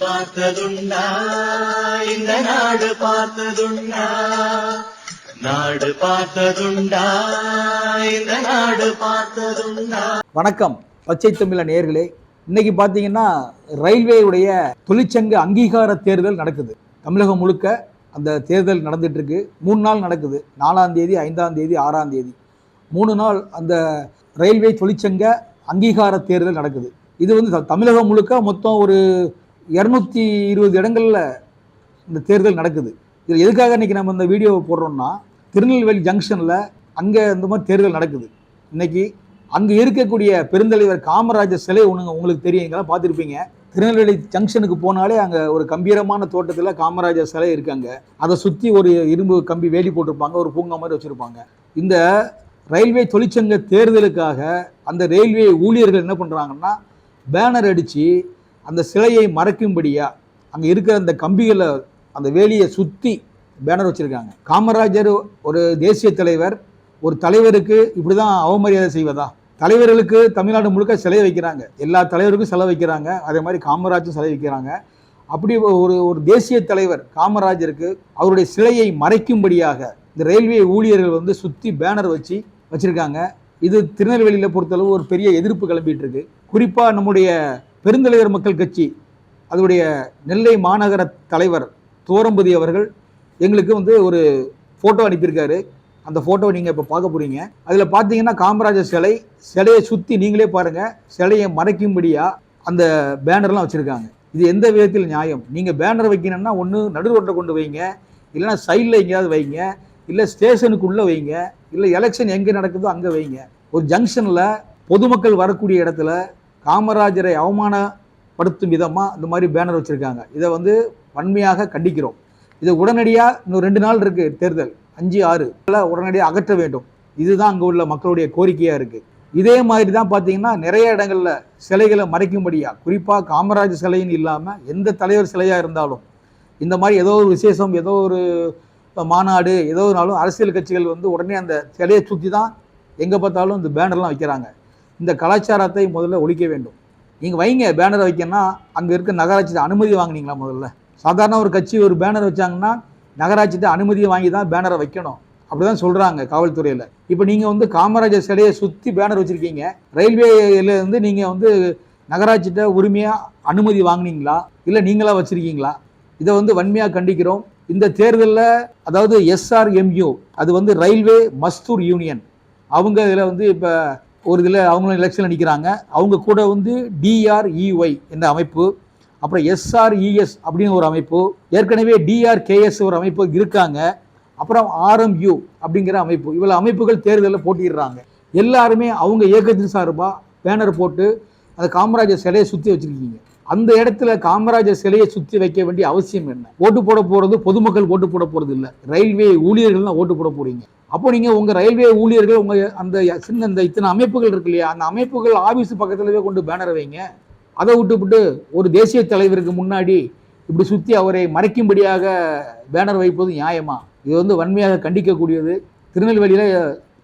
பார்த்ததுண்டா இந்த நாடு பார்த்ததுண்டா நாடு பார்த்ததுண்டா இந்த நாடு பார்த்ததுண்டா. வணக்கம் பச்சை தமிழ நேர்களே. இன்னைக்கு பார்த்தீங்கன்னா ரயில்வேயுடைய தொழிற்சங்க அங்கீகார தேர்தல் நடக்குது. தமிழகம் முழுக்க அந்த தேர்தல் நடந்துட்டு இருக்கு மூணு நாள் நடக்குது. நாலாம் தேதி ஐந்தாம் தேதி ஆறாம் தேதி. மூணு நாள் அந்த ரயில்வே தொழிற்சங்க அங்கீகார தேர்தல் நடக்குது. இது வந்து தமிழகம் முழுக்க மொத்தம் ஒரு இரநூத்தி இருபது இடங்களில் இந்த தேர்தல் நடக்குது. இதில் எதுக்காக இன்றைக்கி நம்ம இந்த வீடியோவை போடுறோம்னா திருநெல்வேலி ஜங்ஷனில் அங்கே இந்த மாதிரி தேர்தல் நடக்குது. இன்னைக்கு அங்கே இருக்கக்கூடிய பெருந்தலைவர் காமராஜர் சிலை ஒன்று உங்களுக்கு தெரியும் இங்கெல்லாம் பார்த்துருப்பீங்க. திருநெல்வேலி ஜங்ஷனுக்கு போனாலே அங்கே ஒரு கம்பீரமான தோட்டத்தில் காமராஜர் சிலை இருக்காங்க அதை சுற்றி ஒரு இரும்பு கம்பி வேலி போட்டிருப்பாங்க ஒரு பூங்கா மாதிரி வச்சுருப்பாங்க. இந்த ரயில்வே தொழிற்சங்க தேர்தலுக்காக அந்த ரயில்வே ஊழியர்கள் என்ன பண்ணுறாங்கன்னா பேனர் அடித்து அந்த சிலையை மறைக்கும்படியா அங்கே இருக்கிற அந்த கம்பிகளை அந்த வேலியை சுற்றி பேனர் வச்சுருக்காங்க. காமராஜர் ஒரு தேசிய தலைவர் ஒரு தலைவருக்கு இப்படி தான் அவமரியாதை செய்வதா? தலைவர்களுக்கு தமிழ்நாடு முழுக்க சிலை வைக்கிறாங்க. எல்லா தலைவருக்கும் சிலை வைக்கிறாங்க. அதே மாதிரி காமராஜரும் சிலை வைக்கிறாங்க. அப்படி ஒரு ஒரு தேசிய தலைவர் காமராஜருக்கு அவருடைய சிலையை மறைக்கும்படியாக இந்த ரயில்வே ஊழியர்கள் வந்து சுற்றி பேனர் வச்சு வச்சுருக்காங்க. இது திருநெல்வேலியில் பொறுத்தளவு ஒரு பெரிய எதிர்ப்பு கிளம்பிட்டு இருக்கு. குறிப்பாக நம்முடைய பெருந்தலைவர் மக்கள் கட்சி அதனுடைய நெல்லை மாநகர தலைவர் தோரம்பதி அவர்கள் எங்களுக்கு வந்து ஒரு ஃபோட்டோ அனுப்பியிருக்காரு. அந்த ஃபோட்டோவை நீங்கள் இப்போ பார்க்க போகிறீங்க அதில் பார்த்தீங்கன்னா காமராஜர் சிலை சிலையை சுற்றி நீங்களே பாருங்கள் சிலையை மறைக்கும்படியாக அந்த பேனர்லாம் வச்சுருக்காங்க. இது எந்த விதத்தில் நியாயம்? நீங்கள் பேனர் வைக்கணும்னா ஒன்று நடு ரோட்டை கொண்டு வைங்க. இல்லைன்னா சைடில் எங்கேயாவது வைங்க. இல்லை ஸ்டேஷனுக்குள்ளே வைங்க. இல்லை எலெக்ஷன் எங்கே நடக்குதோ அங்கே வைங்க. ஒரு ஜங்ஷனில் பொதுமக்கள் வரக்கூடிய இடத்துல காமராஜரை அவமானப்படுத்தும் விதமாக இந்த மாதிரி பேனர் வச்சுருக்காங்க. இதை வந்து வன்மையாக கண்டிக்கிறோம். இது உடனடியாக இன்னும் ரெண்டு நாள் இருக்குது தேர்தல் அஞ்சு ஆறு. உடனடியாக அகற்ற வேண்டும். இதுதான் அங்கே உள்ள மக்களுடைய கோரிக்கையாக இருக்குது இதே மாதிரி தான் பார்த்தீங்கன்னா நிறைய இடங்களில் சிலைகளை மறைக்கும்படியாக குறிப்பாக காமராஜர் சிலைன்னு இல்லாமல் எந்த தலைவர் சிலையாக இருந்தாலும் இந்த மாதிரி ஏதோ ஒரு விசேஷம் ஏதோ ஒரு மாநாடு ஏதோ ஒரு நாளும் அரசியல் கட்சிகள் வந்து உடனே அந்த சிலையை சுற்றி தான் எங்கே பார்த்தாலும் இந்த பேனர்லாம் வைக்கிறாங்க. இந்த கலாச்சாரத்தை முதல்ல ஒழிக்க வேண்டும். நீங்கள் வைங்க பேனரை வைக்கணும்னா அங்கே இருக்க நகராட்சி அனுமதி வாங்கினீங்களா முதல்ல? சாதாரண ஒரு கட்சி ஒரு பேனர் வச்சாங்கன்னா நகராட்சிட்ட அனுமதியை வாங்கி தான் பேனரை வைக்கணும். அப்படி தான் சொல்கிறாங்க காவல்துறையில். இப்போ நீங்கள் வந்து காமராஜர் சிலையை சுற்றி பேனர் வச்சுருக்கீங்க. ரயில்வேலேருந்து நீங்கள் வந்து நகராட்சிட்ட உரிமையாக அனுமதி வாங்குனீங்களா? இல்லை நீங்களாக வச்சுருக்கீங்களா? இதை வந்து வன்மையாக கண்டிக்கிறோம். இந்த தேர்தலில் அதாவது எஸ்ஆர்எம்யூ அது வந்து ரயில்வே மஸ்தூர் யூனியன் அவங்க இதில் வந்து இப்போ ஒரு இதில் அவங்களும் எலெக்ஷனில் நிற்கிறாங்க அவங்க கூட வந்து டிஆர்இஒய் என்ற அமைப்பு அப்புறம் எஸ்ஆர்இஎஸ் அப்படின்னு ஒரு அமைப்பு ஏற்கனவே டிஆர்கேஎஸ் ஒரு அமைப்பு இருக்காங்க. அப்புறம் ஆர்எம்யூ அப்படிங்கிற அமைப்பு. இவ்வளோ அமைப்புகள் தேர்தலில் போட்டிடுறாங்க எல்லாருமே அவங்க இயக்கத்தின் சார்பாக பேனர் போட்டு அந்த காமராஜர் சிலையை சுற்றி வச்சிருக்கீங்க. அந்த இடத்துல காமராஜர் சிலையை சுற்றி வைக்க வேண்டிய அவசியம் என்ன? ஓட்டு போட போகிறது பொதுமக்கள் ஓட்டு போட போகிறது இல்லை. ரயில்வே ஊழியர்கள் தான் ஓட்டு போட போறீங்க. அப்போ நீங்கள் உங்கள் ரயில்வே ஊழியர்கள் உங்கள் அந்த சின்ன இந்த இத்தனை அமைப்புகள் இருக்கு இல்லையா? அந்த அமைப்புகள் ஆபீஸ் பக்கத்துலவே கொண்டு பேனர் வைங்க. அதை விட்டுவிட்டு ஒரு தேசிய தலைவருக்கு முன்னாடி இப்படி சுற்றி அவரை மறைக்கும்படியாக பேனர் வைப்பது நியாயமா? இது வந்து வன்மையாக கண்டிக்கக்கூடியது. திருநெல்வேலியில்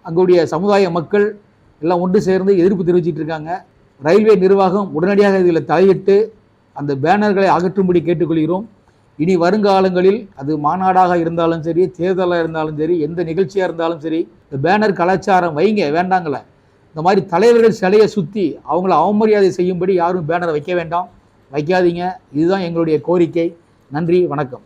அங்குடைய சமுதாய மக்கள் எல்லாம் ஒன்று சேர்ந்து எதிர்ப்பு தெரிவிச்சிட்டு இருக்காங்க. ரயில்வே நிர்வாகம் உடனடியாக இதில் தலையிட்டு அந்த பேனர்களை அகற்றும்படி கேட்டுக்கொள்கிறோம். இனி வருங்காலங்களில் அது மாநாடாக இருந்தாலும் சரி தேர்தலாக இருந்தாலும் சரி எந்த நிகழ்ச்சியாக இருந்தாலும் சரி இந்த பேனர் கலாச்சாரம் வைங்க வேண்டாங்கள. இந்த மாதிரி தலைவர்கள் சிலையை சுற்றி அவங்கள அவமரியாதை செய்யும்படி யாரும் பேனரை வைக்க வேண்டாம். வைக்காதீங்க. இதுதான் எங்களுடைய கோரிக்கை. நன்றி வணக்கம்.